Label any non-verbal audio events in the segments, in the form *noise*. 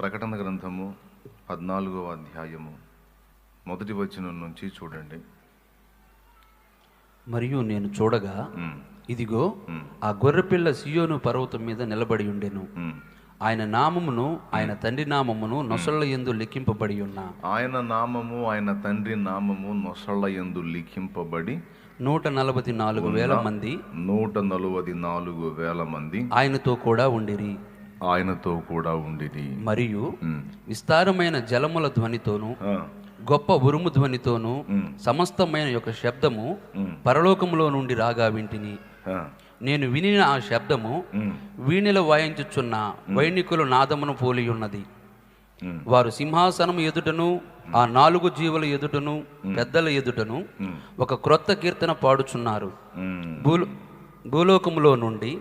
ప్రకటన గ్రంథము పద్నాలుగో అధ్యాయము. మొదటి వచనం నుంచి చూడండి. మరియు నేను చూడగా ఇదిగో ఆ గొర్రెపిల్ల సియోను పర్వతం మీద నిలబడి ఉండెను. ఆయన నామమును ఆయన తండ్రి నామమును నొసళ్ళ ఎందు లిఖింపబడి ఉన్న. ఆయన నామము ఆయన తండ్రి నామము నొసళ్ళ యందు లిఖింపబడి నూట నలభై నాలుగు వేల మంది నూట నలువది నాలుగు వేల మంది ఆయనతో కూడా ఉండిరి. ఆయనతో కూడా ఉండిరి మరియు విస్తారమైన జలముల ధ్వనితోను గొప్ప ఉరుము ధ్వనితోను సమస్తమైన యొక్క శబ్దము పరలోకములో నుండి రాగా వింటిని. నేను వినిన ఆ శబ్దము వీణిల వాయించుచున్న వైణికుల నాదమును పోలి ఉన్నది. వారు సింహాసనం ఎదుటను ఆ నాలుగు జీవుల ఎదుటను పెద్దల ఎదుటను ఒక క్రొత్త కీర్తన పాడుచున్నారు. భూలోకములో నుండి.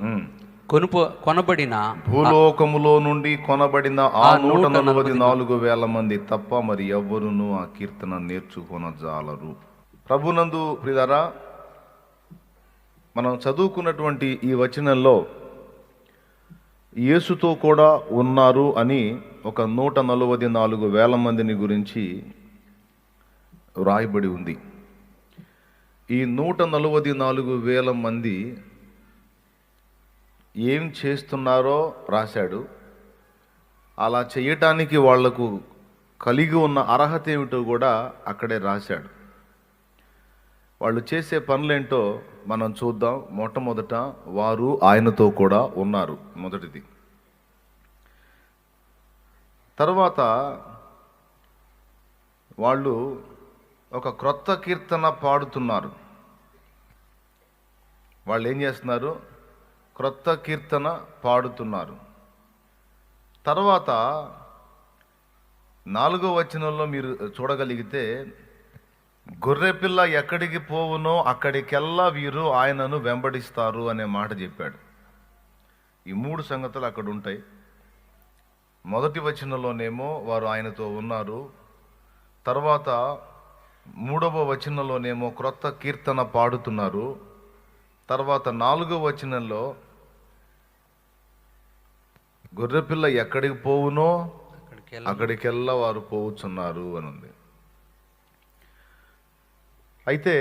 కొనుపో కొనబడిన భూలోకములో నుండి కొనబడిన ఆ నూట నలభై నాలుగు వేల మంది తప్ప మరి ఎవ్వరును ఆ కీర్తన నేర్చుకొనజాలరు. ప్రభునందు ప్రిదరా మనం చదువుకున్నటువంటి ఈ వచనంలో యేసుతో కూడా ఉన్నారు అని ఒక నూట నలభై నాలుగు వేల మందిని గురించి వ్రాయబడి ఉంది. ఈ నూట నలభై నాలుగు వేల మంది ఏం చేస్తున్నారో రాశాడు. అలా చేయటానికి వాళ్ళకు కలిగి ఉన్న అర్హత ఏమిటో కూడా అక్కడే రాశాడు. వాళ్ళు చేసే పనులేంటో మనం చూద్దాం. మొట్టమొదట వారు ఆయనతో కూడా ఉన్నారు మొదటిది. తర్వాత వాళ్ళు ఒక క్రొత్త కీర్తన పాడుతున్నారు. వాళ్ళు ఏం చేస్తున్నారు? క్రొత్త కీర్తన పాడుతున్నారు. తర్వాత నాలుగో వచనంలో మీరు చూడగలిగితే గొర్రెపిల్ల ఎక్కడికి పోవునో అక్కడికెల్లా వీరు ఆయనను వెంబడిస్తారు అనే మాట చెప్పాడు. ఈ మూడు సంగతులు అక్కడ ఉంటాయి. మొదటి వచనంలోనేమో వారు ఆయనతో ఉన్నారు. తర్వాత మూడవ వచనంలోనేమో క్రొత్త కీర్తన పాడుతున్నారు. తర్వాత నాలుగో వచనంలో గొర్రెపిల్ల ఎక్కడికి పోవునో అక్కడికి అక్కడికెల్లా వారు పోవుచున్నారు అని ఉంది అయితే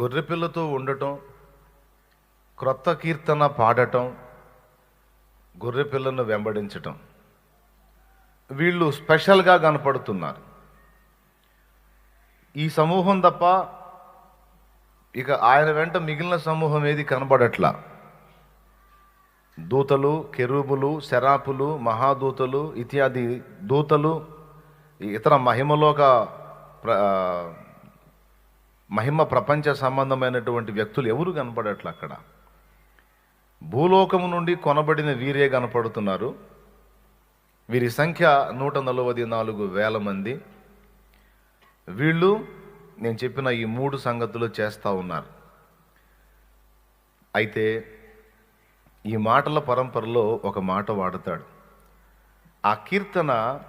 గొర్రెపిల్లతో ఉండటం క్రొత్త కీర్తన పాడటం గొర్రెపిల్లను వెంబడించటం వీళ్ళు స్పెషల్గా కనపడుతున్నారు. ఈ సమూహం తప్ప ఇక ఆయన వెంట మిగిలిన సమూహం ఏది కనబడట్లా? దూతలు కెరూబులు శరాపులు మహాదూతలు ఇత్యాది దూతలు ఇతర మహిమలోక ప్ర మహిమ ప్రపంచ సంబంధమైనటువంటి వ్యక్తులు ఎవరు కనపడట్లు అక్కడ? భూలోకము నుండి కొనబడిన వీరే కనపడుతున్నారు. వీరి సంఖ్య నూట నలభై నాలుగు వేల మంది. వీళ్ళు నేను చెప్పిన ఈ మూడు సంగతులు చేస్తూ ఉన్నారు. అయితే ఈ మాటల పరంపరలో ఒక మాట వాడతాడు. ఆ కీర్తన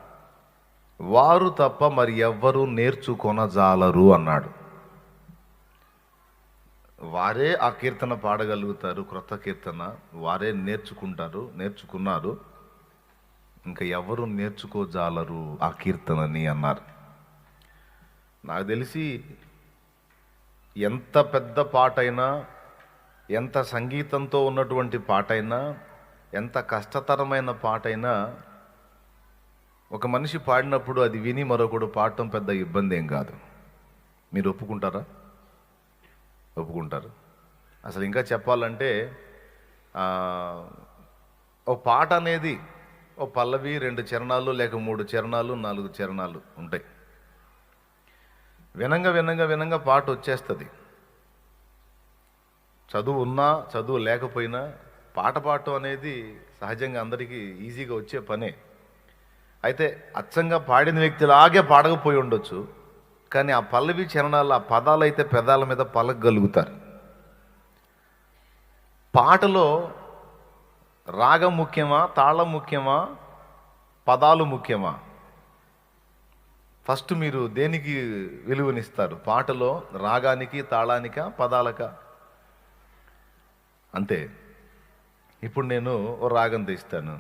వారు తప్ప మరి ఎవ్వరూ నేర్చుకొనజాలరు అన్నాడు. వారే ఆ కీర్తన పాడగలుగుతారు క్రొత్త కీర్తన. వారే నేర్చుకుంటారు నేర్చుకున్నారు. ఇంకా ఎవరు నేర్చుకోజాలరు ఆ కీర్తనని అన్నారు. నాకు తెలిసి ఎంత పెద్ద పాటైనా ఎంత సంగీతంతో ఉన్నటువంటి పాటైనా ఎంత కష్టతరమైన పాటైనా ఒక మనిషి పాడినప్పుడు అది విని మరొకడు పాడటం పెద్ద ఇబ్బంది ఏం కాదు. మీరు ఒప్పుకుంటారా? ఒప్పుకుంటారు. అసలు ఇంకా చెప్పాలంటే ఓ పాట అనేది ఓ పల్లవి రెండు చరణాలు లేక మూడు చరణాలు నాలుగు చరణాలు ఉంటాయి. వినంగా వినంగా వినంగా పాట వచ్చేస్తుంది. చదువు ఉన్నా చదువు లేకపోయినా పాట పాడటం అనేది సహజంగా అందరికీ ఈజీగా వచ్చే పనే. అయితే అచ్చంగా పాడిన వ్యక్తిలాగే పాడకపోయి ఉండొచ్చు. కానీ ఆ పల్లవి చరణాలు ఆ పదాలు అయితే పెదాల మీద పలకగలుగుతారు. పాటలో రాగం ముఖ్యమా తాళం ముఖ్యమా పదాలు ముఖ్యమా? ఫస్ట్ మీరు దేనికి విలువనిస్తారు? పాటలో రాగానికి తాళానిక పదాలక? అంతే. ఇప్పుడు నేను ఓ రాగం తీస్తాను.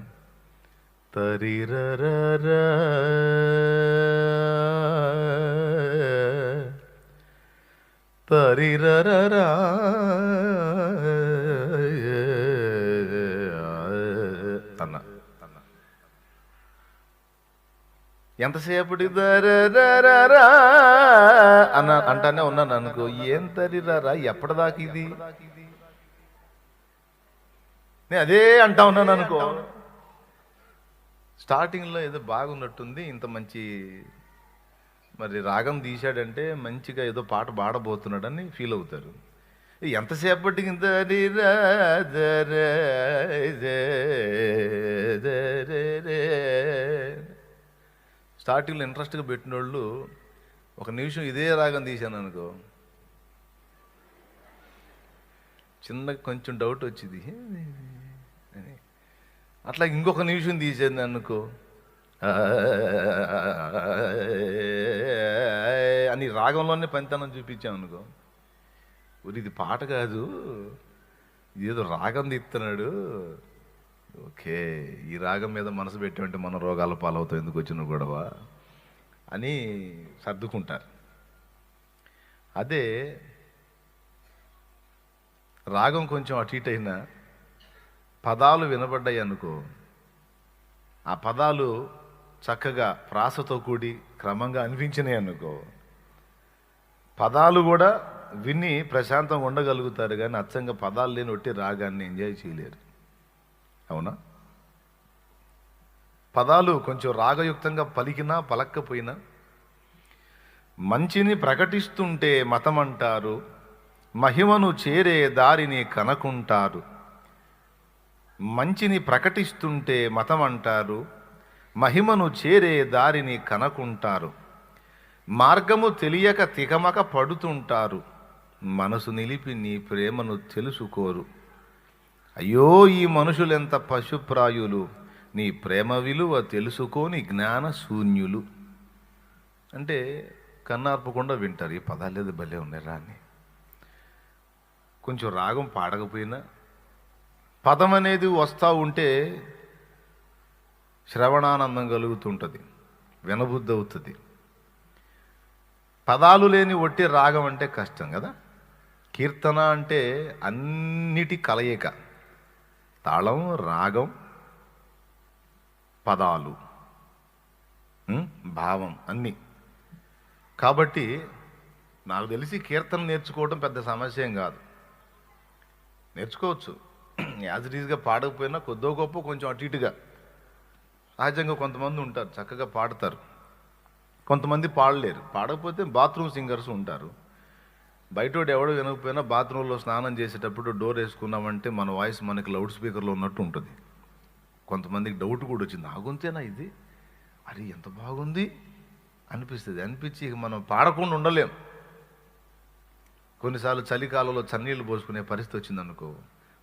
తరిరరర తరిరరర అన్న. అన్న ఎంతసేపటి దరరరరా అన్న అంటానే ఉన్నాను అనుకో. ఏం తరిరరా? ఎప్పటిదాకా ఇది? నేను అదే అంటా ఉన్నాను అనుకో. స్టార్టింగ్లో ఏదో బాగున్నట్టుంది ఇంత మంచి మరి రాగం తీశాడంటే మంచిగా ఏదో పాట పాడబోతున్నాడని ఫీల్ అవుతారు. ఎంతసేపటికి ఇంత. స్టార్టింగ్లో ఇంట్రెస్ట్గా పెట్టిన వాళ్ళు ఒక నిమిషం ఇదే రాగం తీశాను అనుకో. చిన్న కొంచెం డౌట్ వచ్చింది. అట్లా ఇంకొక నిమిషం తీసేది అనుకో అని రాగంలోనే పనితనం చూపించాం అనుకో. ఇది పాట కాదు. ఏదో రాగం తీస్తున్నాడు. ఓకే ఈ రాగం మీద మనసు పెట్టింటే మన రోగాల పాలవుతాం ఎందుకు వచ్చిన గొడవ అని సర్దుకుంటారు అదే రాగం కొంచెం అటు ఇటు అయినా పదాలు వినబడ్డాయి అనుకో. ఆ పదాలు చక్కగా ప్రాసతో కూడి క్రమంగా అనిపించినాయి అనుకో. పదాలు కూడా విని ప్రశాంతంగా ఉండగలుగుతారు కానీ అచ్చంగా పదాలు లేని ఒట్టి రాగాన్ని ఎంజాయ్ చేయలేరు. అవునా? పదాలు కొంచెం రాగయుక్తంగా పలికినా పలక్కపోయినా మంచిని ప్రకటిస్తుంటే మతం అంటారు మహిమను చేరే దారిని కనుకుంటారు. మంచిని ప్రకటిస్తుంటే మతం అంటారు మహిమను చేరే దారిని కనుకుంటారు. మార్గము తెలియక తికమక పడుతుంటారు మనసు నిలిపి నీ ప్రేమను తెలుసుకోరు. అయ్యో ఈ మనుషులెంత పశుప్రాయులు నీ ప్రేమ విలువ తెలుసుకోని జ్ఞాన శూన్యులు అంటే కన్నార్పకుండా వింటారు ఈ పదాలేదు భలే ఉన్నాయి రాని కొంచెం రాగం పాడకపోయినా పదం అనేది వస్తూ ఉంటే శ్రవణానందం కలుగుతుంటుంది వినబుద్ధి అవుతుంది పదాలు లేని ఒట్టి రాగం అంటే కష్టం కదా? కీర్తన అంటే అన్నిటి కలయిక. తాళం రాగం పదాలు భావం అన్నీ. కాబట్టి నాకు తెలిసి కీర్తన నేర్చుకోవడం పెద్ద సమస్య ఏం కాదు. నేర్చుకోవచ్చు. యాజ్ ఇట్ ఈజ్గా పాడకపోయినా కొద్దో గొప్ప కొంచెం అటు ఇటుగా. సహజంగా కొంతమంది ఉంటారు చక్కగా పాడతారు. కొంతమంది పాడలేరు. పాడకపోతే బాత్రూమ్ సింగర్స్ ఉంటారు. బయటోడు ఎవడో వినకపోయినా బాత్రూంలో స్నానం చేసేటప్పుడు డోర్ వేసుకున్నామంటే మన వాయిస్ మనకి లౌడ్ స్పీకర్లో ఉన్నట్టు ఉంటుంది. కొంతమందికి డౌట్ కూడా వచ్చింది. ఆగుంతేనా గొంతేనా ఇది? అరే ఎంత బాగుంది? అనిపిస్తుంది. అనిపించి ఇక మనం పాడకుండా ఉండలేం. కొన్నిసార్లు చలికాలంలో చన్నీళ్ళు పోసుకునే పరిస్థితి వచ్చిందనుకో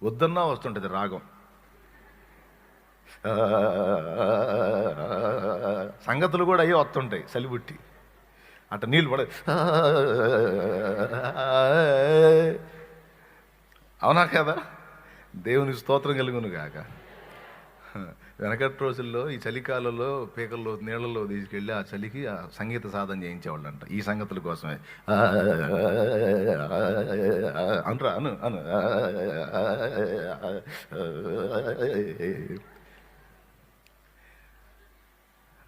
వద్దన్నా వస్తుంటుంది రాగం. సంగతులు కూడా అయ్యే వస్తుంటాయి చలిబుట్టి అట్ట నీళ్ళు పడ అవునా కదా? దేవుని స్తోత్రం కలుగును కాక వెనకటి రోజుల్లో ఈ చలికాలంలో పీకల్లో నీళ్ళలో తీసుకెళ్ళి ఆ చలికి ఆ సంగీత సాధన చేయించేవాళ్ళంట. ఈ సంగతుల కోసమే. అనరా అను అను.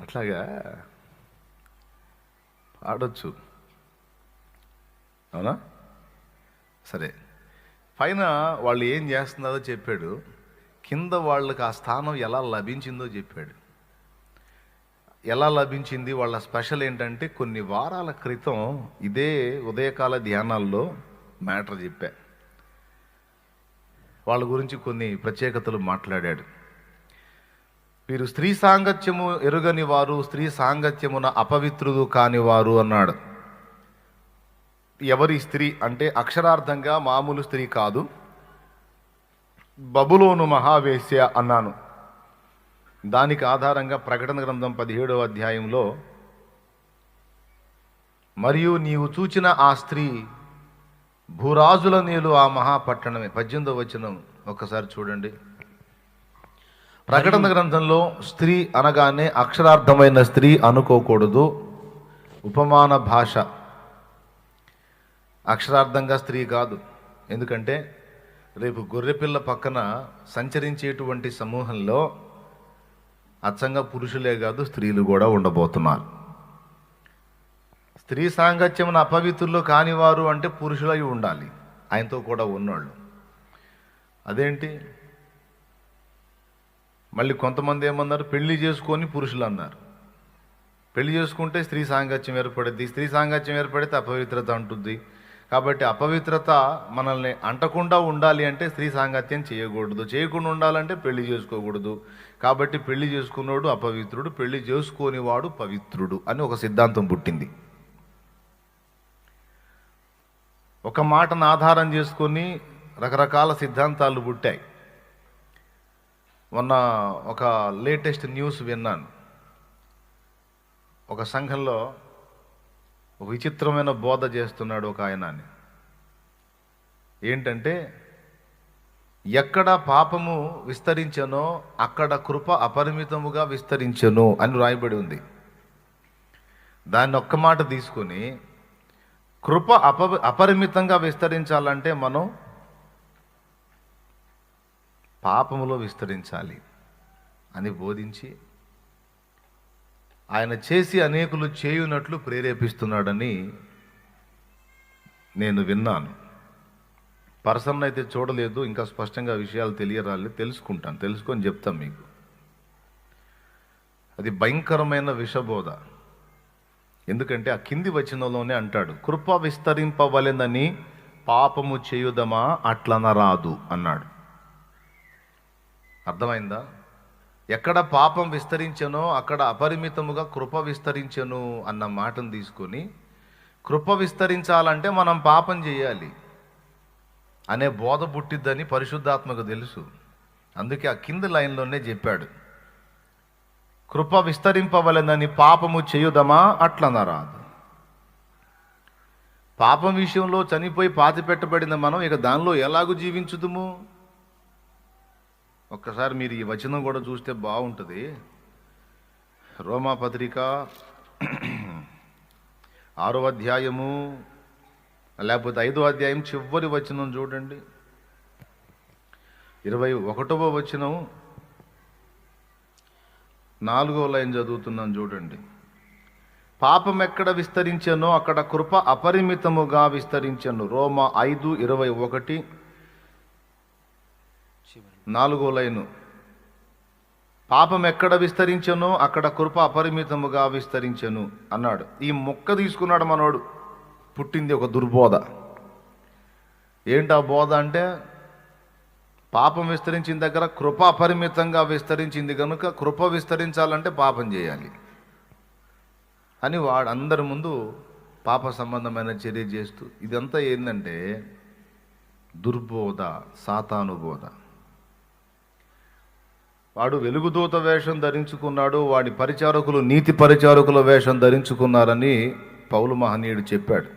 అట్లాగా ఆడొచ్చు అవునా? సరే. పైన వాళ్ళు ఏం చేస్తున్నారో చెప్పాడు. కింద వాళ్ళకి ఆ స్థానం ఎలా లభించిందో చెప్పాడు. ఎలా లభించింది? వాళ్ళ స్పెషల్ ఏంటంటే కొన్ని వారాల క్రితం ఇదే ఉదయకాల ధ్యానాల్లో మ్యాటర్ చెప్పా. వాళ్ళ గురించి కొన్ని ప్రత్యేకతలు మాట్లాడాడు. వీరు స్త్రీ సాంగత్యము ఎరుగని వారు స్త్రీ సాంగత్యమున అపవిత్రుడు కానివారు అన్నాడు. ఎవరి స్త్రీ అంటే అక్షరార్థంగా మామూలు స్త్రీ కాదు. బబులోను మహావేశ్య అన్నాను. దానికి ఆధారంగా ప్రకటన గ్రంథం పదిహేడవ అధ్యాయంలో మరియు నీవు చూచిన ఆ స్త్రీ భూరాజుల నీలు ఆ మహాపట్టణమే. పద్దెనిమిదవ వచనం ఒక్కసారి చూడండి. ప్రకటన గ్రంథంలో స్త్రీ అనగానే అక్షరార్థమైన స్త్రీ అనుకోకూడదు. ఉపమాన భాష. అక్షరార్థంగా స్త్రీ కాదు. ఎందుకంటే రేపు గొర్రెపిల్ల పక్కన సంచరించేటువంటి సమూహంలో అచ్చంగా పురుషులే కాదు స్త్రీలు కూడా ఉండబోతున్నారు. స్త్రీ సాంగత్యమున అపవిత్రులు కానివారు అంటే పురుషులై ఉండాలి. ఆయనతో కూడా ఉన్నోళ్ళు. అదేంటి? మళ్ళీ కొంతమంది ఏమన్నారు? పెళ్ళి చేసుకొని పురుషులు అన్నారు. పెళ్ళి చేసుకుంటే స్త్రీ సాంగత్యం ఏర్పడుద్ది. స్త్రీ సాంగత్యం ఏర్పడితే అపవిత్రత అంటుంది కాబట్టి అపవిత్రత మనల్ని అంటకుండా ఉండాలి అంటే స్త్రీ సాంగత్యం చేయకూడదు. చేయకుండా ఉండాలంటే పెళ్ళి చేసుకోకూడదు. కాబట్టి పెళ్ళి చేసుకున్నోడు అపవిత్రుడు పెళ్ళి చేసుకోనివాడు పవిత్రుడు అని ఒక సిద్ధాంతం పుట్టింది. ఒక మాటను ఆధారం చేసుకొని రకరకాల సిద్ధాంతాలు పుట్టాయి. మొన్న ఒక లేటెస్ట్ న్యూస్ విన్నాను. ఒక సంఘంలో ఒక విచిత్రమైన బోధ చేస్తున్నాడు ఒక ఆయన అని ఏంటంటే ఎక్కడ పాపము విస్తరించనో అక్కడ కృప అపరిమితముగా విస్తరించను అని రాయబడి ఉంది. దాన్ని ఒక్క మాట తీసుకొని కృప అప అపరిమితంగా విస్తరించాలంటే మనం పాపములో విస్తరించాలి అని బోధించి ఆయన చేసి అనేకులు చేయునట్లు ప్రేరేపిస్తున్నాడని నేను విన్నాను. పర్సన్ అయితే చూడలేదు ఇంకా స్పష్టంగా విషయాలు తెలియరాలి తెలుసుకుంటాను తెలుసుకొని చెప్తాను మీకు. అది భయంకరమైన విషబోధ. ఎందుకంటే ఆ కింది వచనంలోనే అంటాడు కృప విస్తరింపవలెనని పాపము చేయుదమా? అట్లనరాదు అన్నాడు. అర్థమైందా? ఎక్కడ పాపం విస్తరించనో అక్కడ అపరిమితముగా కృప విస్తరించను అన్న మాటను తీసుకొని కృప విస్తరించాలంటే మనం పాపం చేయాలి అనే బోధ పుట్టిద్దని పరిశుద్ధాత్మకు తెలుసు. అందుకే ఆ కింది లైన్లోనే చెప్పాడు. కృప విస్తరింపవలెనని పాపము చేయుదమా? అట్లనరాదు. పాపం విషయంలో చనిపోయి పాతి పెట్టబడిన మనం ఇక దానిలో ఎలాగూ జీవించుదుము? ఒక్కసారి మీరు ఈ వచనం కూడా చూస్తే బాగుంటుంది. రోమా పత్రిక *clears throat* ఆరో అధ్యాయము లేకపోతే ఐదో అధ్యాయం చివరి వచనం చూడండి. ఇరవై ఒకటవ వచనం నాలుగో లైన్ చదువుతున్నాను చూడండి. పాపం ఎక్కడ విస్తరించానో అక్కడ కృప అపరిమితముగా విస్తరించాను. రోమా ఐదు ఇరవై ఒకటి. నాలుగో లైను. పాపం ఎక్కడ విస్తరించనో అక్కడ కృప అపరిమితముగా విస్తరించను అన్నాడు. ఈ మొక్క తీసుకున్నాడు మనోడు. పుట్టింది ఒక దుర్బోధ. ఏంటి ఆ బోధ అంటే? పాపం విస్తరించిన దగ్గర కృప అపరిమితంగా విస్తరించింది కనుక కృప విస్తరించాలంటే పాపం చేయాలి. అని వాడు అందరి ముందు పాప సంబంధమైన చర్య చేస్తూ ఇదంతా ఏంటంటే దుర్బోధ సాతానుబోధ వాడు వెలుగుదూత వేషం ధరించుకున్నాడు వాడి పరిచారకులు నీతి పరిచారకుల వేషం ధరించుకున్నారని పౌలు మహనీయుడు చెప్పాడు.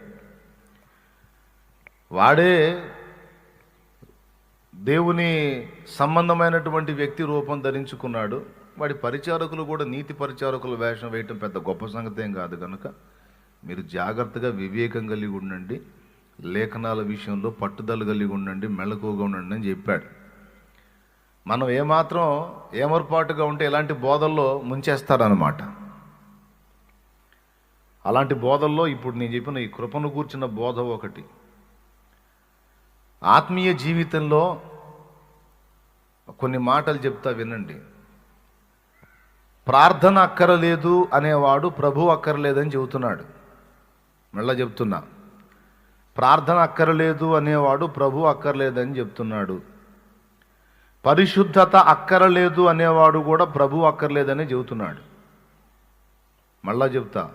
వాడే దేవుని సంబంధమైనటువంటి వ్యక్తి రూపం ధరించుకున్నాడు వాడి పరిచారకులు కూడా నీతి పరిచారకుల వేషం వేయటం పెద్ద గొప్ప సంగతి ఏం కాదు కనుక మీరు జాగ్రత్తగా వివేకం కలిగి ఉండండి లేఖనాల విషయంలో పట్టుదల కలిగి ఉండండి మెళకువగా ఉండండి అని చెప్పాడు. మనం ఏమాత్రం ఏమర్పాటుగా ఉంటే ఇలాంటి బోధల్లో ముంచేస్తారనమాట అలాంటి బోధల్లో ఇప్పుడు నేను చెప్పిన ఈ కృపను కూర్చున్న బోధ ఒకటి. ఆత్మీయ జీవితంలో కొన్ని మాటలు చెప్తా వినండి. ప్రార్థన అక్కరలేదు అనేవాడు ప్రభు అక్కరలేదని చెబుతున్నాడు. మళ్ళా చెప్తున్నా. ప్రార్థన అక్కరలేదు అనేవాడు ప్రభు అక్కర్లేదని చెప్తున్నాడు. పరిశుద్ధత అక్కరలేదు అనేవాడు కూడా ప్రభు అక్కర్లేదని చెబుతున్నాడు. మళ్ళా చెప్తా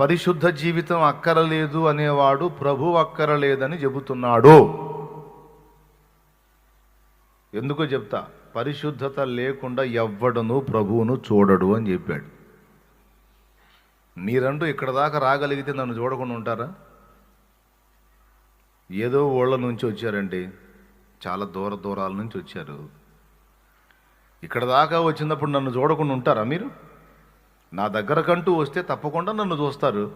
పరిశుద్ధ జీవితం అక్కరలేదు అనేవాడు ప్రభు అక్కరలేదని చెబుతున్నాడు. ఎందుకో చెప్తా పరిశుద్ధత లేకుండా ఎవ్వడను ప్రభువును చూడడు అని చెప్పాడు. మీరంటూ ఇక్కడ దాకా రాగలిగితే నన్ను చూడకుండా ఉంటారా? ఏదో ఊళ్ళ నుంచి వచ్చారండి చాలా దూర దూరాల నుంచి వచ్చారు. ఇక్కడ దాకా వచ్చినప్పుడు నన్ను చూడకుండా ఉంటారా మీరు? నా దగ్గరకంటూ వస్తే తప్పకుండా నన్ను చూస్తారు.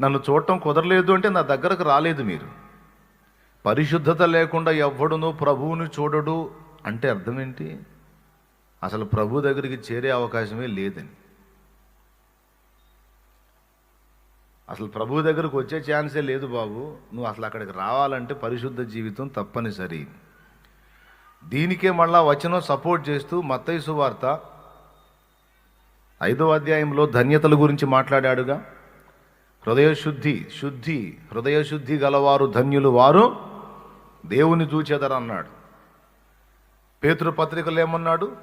నన్ను చూడటం కుదరలేదు అంటే నా దగ్గరకు రాలేదు మీరు. పరిశుద్ధత లేకుండా ఎవ్వడును ప్రభువుని చూడడు అంటే అర్థం ఏంటి? అసలు ప్రభు దగ్గరికి చేరే అవకాశమే లేదని. అసలు ప్రభు దగ్గరకు వచ్చే ఛాన్సే లేదు బాబు. నువ్వు అసలు అక్కడికి రావాలంటే పరిశుద్ధ జీవితం తప్పనిసరి. దీనికే మళ్ళా వచనం సపోర్ట్ చేస్తూ మత్తయి సువార్త ఐదో అధ్యాయంలో ధన్యతల గురించి మాట్లాడాడుగా. హృదయశుద్ధి శుద్ధి హృదయశుద్ధి గలవారు ధన్యులు వారు దేవుని చూచేదరన్నాడు అన్నాడు పేతురు పత్రికలు ఏమన్నాడు?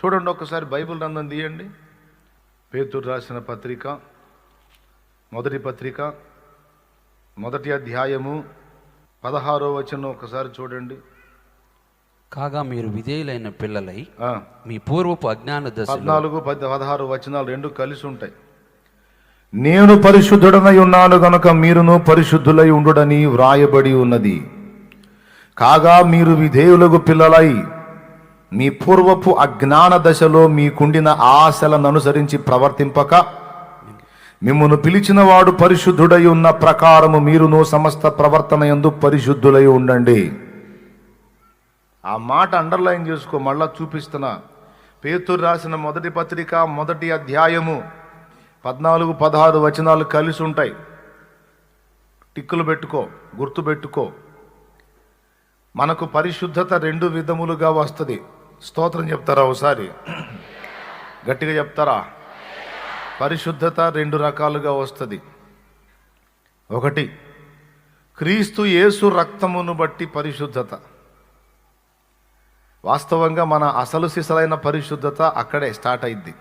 చూడండి ఒక్కసారి బైబిల్ రంగం తీయండి. పేతురు రాసిన పత్రిక మొదటి పత్రిక మొదటి అధ్యాయము పదహారో వచనం ఒకసారి చూడండి. కాగా మీరు విధేయులైన పిల్లలై మీ పూర్వపు అజ్ఞాన దశలో పద్నాలుగు పద్ పదహారు వచనాలు రెండు కలిసి ఉంటాయి. నేను పరిశుద్ధుడనై ఉన్నాను గనుక మీరును పరిశుద్ధులై ఉండుడని వ్రాయబడి ఉన్నది. కాగా మీరు విధేయులకు పిల్లలై మీ పూర్వపు అజ్ఞాన దశలో మీకుండిన ఆశలను అనుసరించి ప్రవర్తింపక మిమ్మను పిలిచిన వాడు పరిశుద్ధుడై ఉన్న ప్రకారము మీరును సమస్త ప్రవర్తన యందు పరిశుద్ధులై ఉండండి. ఆ మాట అండర్లైన్ చేసుకో మళ్ళా చూపిస్తున్నా. పేతురు రాసిన మొదటి పత్రిక మొదటి అధ్యాయము పద్నాలుగు పదహారు వచనాలు కలిసి ఉంటాయి. టిక్కులు పెట్టుకో గుర్తు పెట్టుకో. మనకు పరిశుద్ధత రెండు విధములుగా వస్తుంది. స్తోత్రం చెప్తారా ఒకసారి? గట్టిగా చెప్తారా? పరిశుద్ధత రెండు రకాలుగా వస్తుంది. ఒకటి క్రీస్తు యేసు రక్తమును బట్టి పరిశుద్ధత. వాస్తవంగా మన అసలు సిసలైన పరిశుద్ధత అక్కడే స్టార్ట్ అయింది.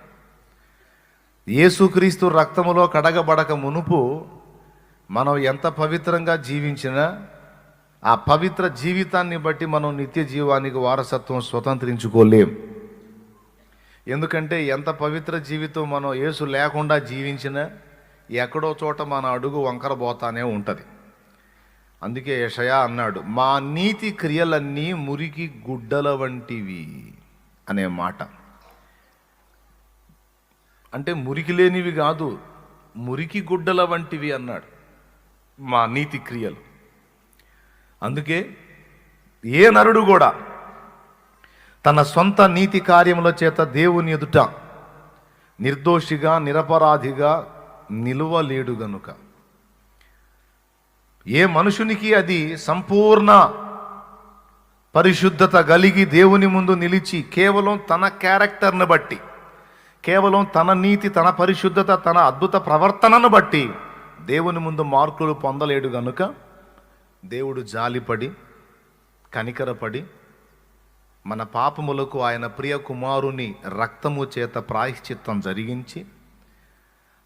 యేసుక్రీస్తు రక్తములో కడగబడక మునుపు మనం ఎంత పవిత్రంగా జీవించినా ఆ పవిత్ర జీవితాన్ని బట్టి మనం నిత్య జీవానికి వారసత్వం స్వతంత్రించుకోలేం. ఎందుకంటే ఎంత పవిత్ర జీవితం మనం యేసు లేకుండా జీవించినా ఎక్కడో చోట మన అడుగు వంకరబోతానే ఉంటుంది. అందుకే యషయా అన్నాడు మా నీతి క్రియలన్నీ మురికి గుడ్డల వంటివి అనే మాట. అంటే మురికి లేనివి కాదు మురికి గుడ్డల వంటివి అన్నాడు మా నీతి క్రియలు. అందుకే ఏ నరుడు కూడా తన సొంత నీతి కార్యముల చేత దేవుని ఎదుట నిర్దోషిగా నిరపరాధిగా నిలువలేడు గనుక. ఏ మనుషునికి అది సంపూర్ణ పరిశుద్ధత కలిగి దేవుని ముందు నిలిచి కేవలం తన క్యారెక్టర్ను బట్టి కేవలం తన నీతి తన పరిశుద్ధత తన అద్భుత ప్రవర్తనను బట్టి దేవుని ముందు మార్కులు పొందలేడు గనుక దేవుడు జాలిపడి కనికరపడి మన పాపములకు ఆయన ప్రియ కుమారుని రక్తము చేత ప్రాయశ్చిత్తం జరిగించి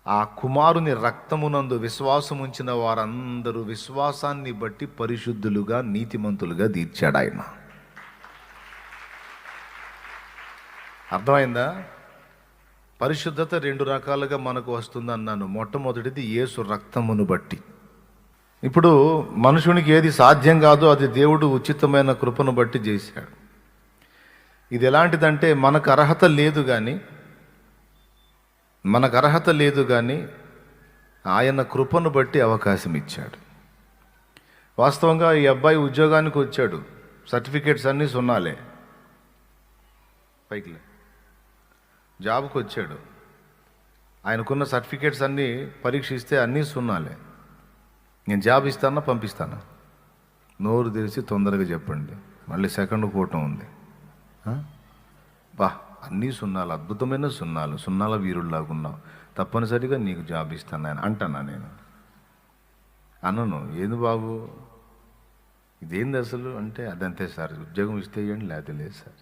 ఆ కుమారుని రక్తమునందు విశ్వాసముంచిన వారందరూ విశ్వాసాన్ని బట్టి పరిశుద్ధులుగా నీతిమంతులుగా తీర్చాడు ఆయన అర్థమైందా? పరిశుద్ధత రెండు రకాలుగా మనకు వస్తుందన్నాను. మొట్టమొదటిది యేసు రక్తమును బట్టి. ఇప్పుడు మనుషునికి ఏది సాధ్యం కాదో అది దేవుడు ఉచితమైన కృపను బట్టి చేశాడు. ఇది ఎలాంటిదంటే మనకు అర్హత లేదు కానీ మనకు అర్హత లేదు కానీ ఆయన కృపను బట్టి అవకాశం ఇచ్చాడు. వాస్తవంగా ఈ అబ్బాయి ఉద్యోగానికి వచ్చాడు. సర్టిఫికేట్స్ అన్నీ సున్నాలే. పైకిలే జాబ్కి వచ్చాడు. ఆయనకున్న సర్టిఫికేట్స్ అన్నీ పరీక్షిస్తే అన్నీ సున్నాలే. నేను జాబ్ ఇస్తానా పంపిస్తానా? నోరు తెరిచి తొందరగా చెప్పండి. మళ్ళీ సెకండ్ కూటం ఉంది. బా. అన్నీ సున్నాలు అద్భుతమైన సున్నాలు సున్నాల వీరుల్లాగా ఉన్నావు. తప్పనిసరిగా నీకు జాబ్ ఇస్తాను ఆయన అంటానా నేను? అనను. ఏంది బాబు? ఇదేంది అసలు? అంటే అదంతే సార్. ఉద్యోగం ఇస్తే ఇవ్వండి లేకపోతే లేదు సార్.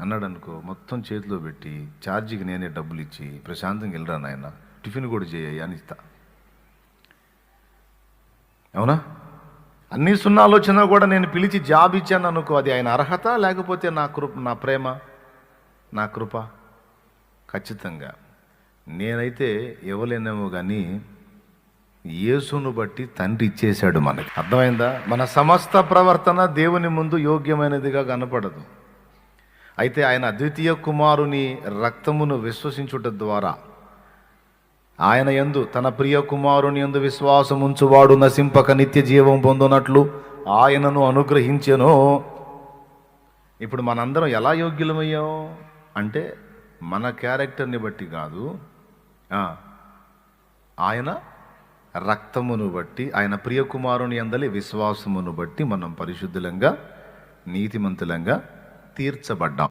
అన్నాడు అనుకో మొత్తం చేతిలో పెట్టి ఛార్జీకి నేనే డబ్బులు ఇచ్చి ప్రశాంతంగా వెళ్ళరా నాయన? టిఫిన్ కూడా చేయ అని ఇస్తా. అవునా? అన్ని సున్నాలు వచ్చినా కూడా నేను పిలిచి జాబ్ ఇచ్చాను అనుకో అది ఆయన అర్హత లేకపోతే నా కృప నా ప్రేమ? నా కృప ఖచ్చితంగా. నేనైతే ఇవ్వలేనేమో కానీ యేసును బట్టి తండ్రి ఇచ్చేశాడు మనకి. అర్థమైందా? మన సమస్త ప్రవర్తన దేవుని ముందు యోగ్యమైనదిగా కనపడదు. అయితే ఆయన అద్వితీయ కుమారుని రక్తమును విశ్వసించుట ద్వారా ఆయన ఎందు తన ప్రియ కుమారుని యందు విశ్వాసం ఉంచువాడు నశింపక నిత్య జీవం పొందునట్లు ఆయనను అనుగ్రహించెను. ఇప్పుడు మనందరం ఎలా యోగ్యులమయ్యాం? అంటే మన క్యారెక్టర్ని బట్టి కాదు ఆయన రక్తమును బట్టి ఆయన ప్రియకుమారుని అందలి విశ్వాసమును బట్టి మనం పరిశుద్ధులంగా నీతిమంతులంగా తీర్చబడ్డాం.